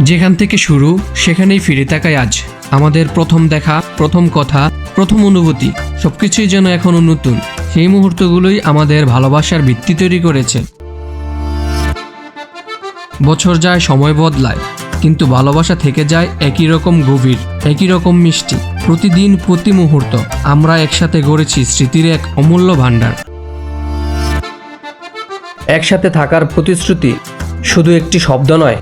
যেখান থেকে শুরু, সেখানেই ফিরে তাকাই আজ। আমাদের প্রথম দেখা, প্রথম কথা, প্রথম অনুভূতি, সবকিছুই যেন এখনও নতুন। সেই মুহূর্তগুলোই আমাদের ভালোবাসার ভিত্তি তৈরি করেছে। বছর যায়, সময় বদলায়, কিন্তু ভালোবাসা থেকে যায় একই রকম গভীর, একই রকম মিষ্টি। প্রতিদিন, প্রতি মুহূর্ত আমরা একসাথে গড়েছি স্মৃতির এক অমূল্য ভাণ্ডার। একসাথে থাকার প্রতিশ্রুতি শুধু একটি শব্দ নয়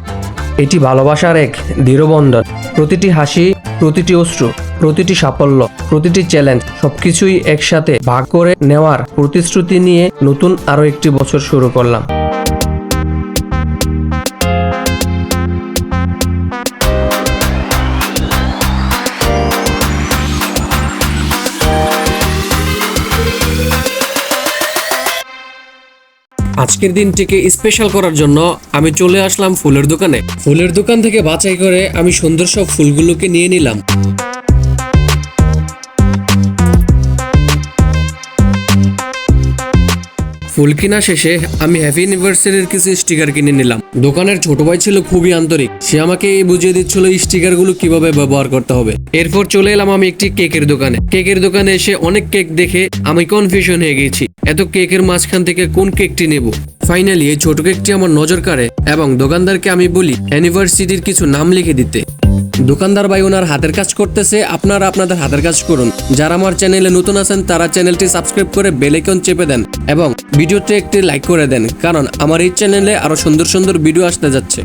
এটি ভালোবাসার এক দৃঢ়বন্ধন। প্রতিটি হাসি, প্রতিটি অশ্রু, প্রতিটি সাফল্য, প্রতিটি চ্যালেঞ্জ সবকিছুই একসাথে ভাগ করে নেওয়ার প্রতিশ্রুতি নিয়ে নতুন আরও একটি বছর শুরু করলাম। আজকের দিনটিকে স্পেশাল করার জন্য আমি চলে আসলাম ফুলের দোকানে। ফুলের দোকান থেকে বাছাই করে আমি সুন্দর সব ফুলগুলোকে নিয়ে নিলাম। ফুল কিনা শেষে আমি হ্যাপি ইউনিভার্সারির কিছু স্টিকার কিনে নিলাম। দোকানের ছোট ভাই ছিল খুবই আন্তরিক। সে আমাকে এই বুঝিয়ে দিচ্ছিল স্টিকারগুলো কীভাবে ব্যবহার করতে হবে। এরপর চলে এলাম আমি একটি কেকের দোকানে। কেকের দোকানে এসে অনেক কেক দেখে আমি কনফিউশন হয়ে গেছি। এত কেকের মাঝখান থেকে কোন কেকটি নেব? ফাইনালি এই ছোট কেকটি আমার নজর কাড়ে এবং দোকানদারকে আমি বলি অ্যানিভার্সিটির কিছু নাম লিখে দিতে। দোকানদার ভাই ওনার হাতের কাজ করতেছে, আপনারা আপনাদের হাতের কাজ করুন। যারা আমার চ্যানেলে নতুন আছেন, তারা চ্যানেলটি সাবস্ক্রাইব করে বেল আইকন চেপে দেন এবং ভিডিওতে একটি লাইক করে দেন, কারণ আমার এই চ্যানেলে আরও সুন্দর সুন্দর ভিডিও আসতে যাচ্ছে।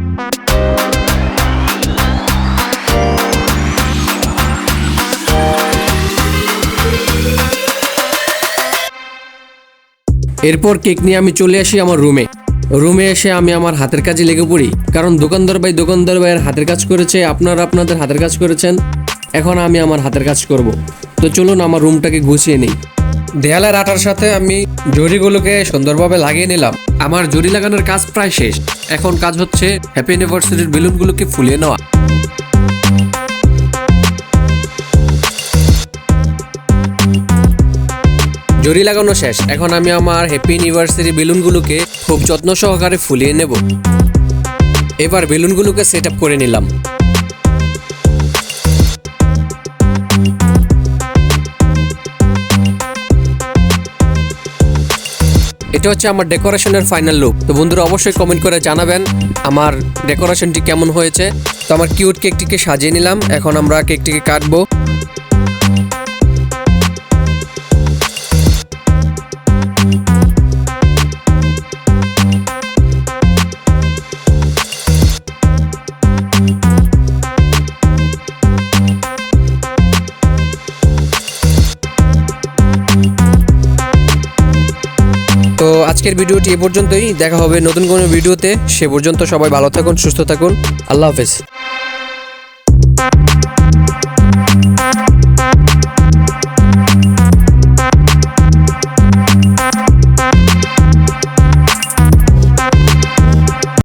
এরপর কেক নিয়ে আমি চলে আসি আমার রুমে। রুমে এসে আমি আমার হাতের কাজে লেগে পড়ি। কারণ দোকানদার ভাই দোকানদার ভাইয়ের হাতের কাজ করেছে, আপনারা আপনাদের হাতের কাজ করেছেন। এখন আমি আমার হাতের কাজ করব। তো চলুন আমার রুমটাকে গুছিয়ে নিই। দেয়ালের আটার সাথে আমি জরিগুলোকে সুন্দরভাবে লাগিয়ে নিলাম। আমার জরি লাগানোর কাজ প্রায় শেষ। এখন কাজ হচ্ছে হ্যাপি ইউনিভার্সিটির বেলুনগুলোকে ফুলিয়ে নেওয়া। জরি লাগানো শেষ। এখন আমি আমার হ্যাপি ইউনিভার্সারি বেলুনগুলোকে খুব যত্ন সহকারে ফুলিয়ে নেব। এবার বেলুনগুলোকে সেট আপ করে নিলাম। এটা হচ্ছে আমার ডেকোরেশনের ফাইনাল লুক। তো বন্ধুরা, অবশ্যই কমেন্ট করে জানাবেন আমার ডেকোরেশনটি কেমন হয়েছে। তো আমার কিউট কেকটিকে সাজিয়ে নিলাম। এখন আমরা কেকটিকে কাটবো। আজকের ভিডিওটি এ পর্যন্তই। দেখা হবে নতুন কোনো ভিডিওতে। সে পর্যন্ত সবাই ভালো থাকুন, সুস্থ থাকুন। আল্লাহ হাফেজ।